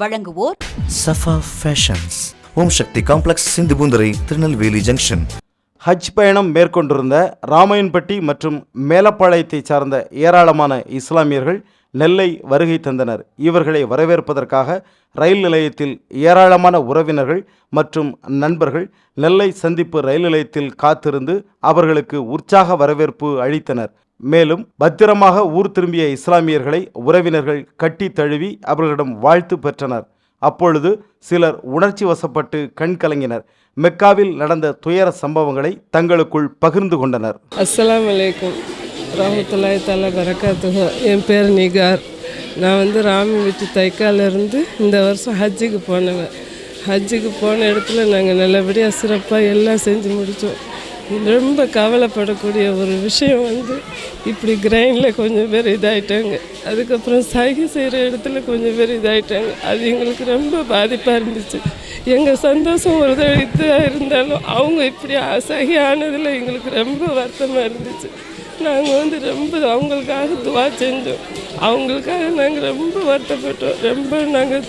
வழங்குவோர் Safa fashions Om Sakthi complex Sindhupoondurai Tirunelveli junction ஹஜ் பயணம் மேற்கொண்டிருந்த ராமையன்பட்டி மற்றும் மேலப்பாளையத்தைச் சார்ந்த ஏராளமான இஸ்லாமியர்கள் நெல்லை வருகை தந்தனர். இவர்களை வரவேற்பதற்காக ரயில் நிலையத்தில் ஏராளமான உறவினர்கள் மற்றும் நண்பர்கள் நெல்லை சந்திப்பு ரயில் நிலையத்தில் காத்திருந்து அவர்களுக்கு உற்சாக வரவேற்பு அளித்தனர். மேலும் பத்திரமாக ஊர் திரும்பிய இஸ்லாமியர்களை உறவினர்கள் கட்டி தழுவி அவர்களிடம் வாழ்த்து பெற்றனர். அப்பொழுது சிலர் உணர்ச்சி வசப்பட்டு கண் கலங்கினர். மெக்காவில் நடந்த துயர சம்பவங்களை தங்களுக்குள் பகிர்ந்து கொண்டனர். அஸ்ஸலாமு அலைக்கும் ரஹமத்துல்லாஹி தலா பரக்காத்துஹோ என் பேர் நிகார். நான் வந்து ராமி வீட்டு தைக்காலிருந்து இந்த வருஷம் ஹஜ்ஜுக்கு போனவன். ஹஜ்ஜுக்கு போன இடத்துல நாங்கள் நல்லபடியாக சிறப்பாக எல்லாம் செஞ்சு முடித்தோம் ரொம்ப கவலைப்படக்கூடிய ஒரு விஷயம் வந்து இப்படி கிரைண்டில் கொஞ்சம் பேர் இதாயிட்டாங்க. அதுக்கப்புறம் சகி செய்கிற இடத்துல கொஞ்சம் பேர் இதாகிட்டாங்க அது எங்களுக்கு ரொம்ப பாதிப்பாக இருந்துச்சு. எங்கள் சந்தோஷம் ஒரு இதாக இருந்தாலும் அவங்க இப்படி அசகி ஆனதில் எங்களுக்கு ரொம்ப வருத்தமாக இருந்துச்சு. நாங்கள் வந்து ரொம்ப அவங்களுக்காக துவா செஞ்சோம். அவங்களுக்காக நாங்கள் ரொம்ப வருத்தப்பட்டோம். ரொம்ப நாங்கள்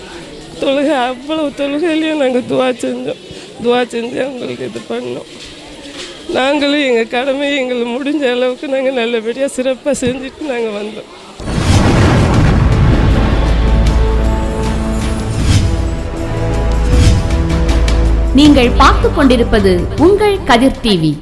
தொழுகை அவ்வளவு தொழுகையிலையும் நாங்கள் துவா செஞ்சோம். துவா செஞ்சு அவங்களுக்கு இது பண்ணோம். நாங்களும் எங்கள் கடமையை எங்களுக்கு முடிஞ்ச அளவுக்கு நாங்கள் நல்லபடியாக சிறப்பாக செஞ்சுட்டு நாங்கள் வந்தோம். நீங்கள் பார்த்து கொண்டிருப்பது உங்கள் கதிர் டிவி.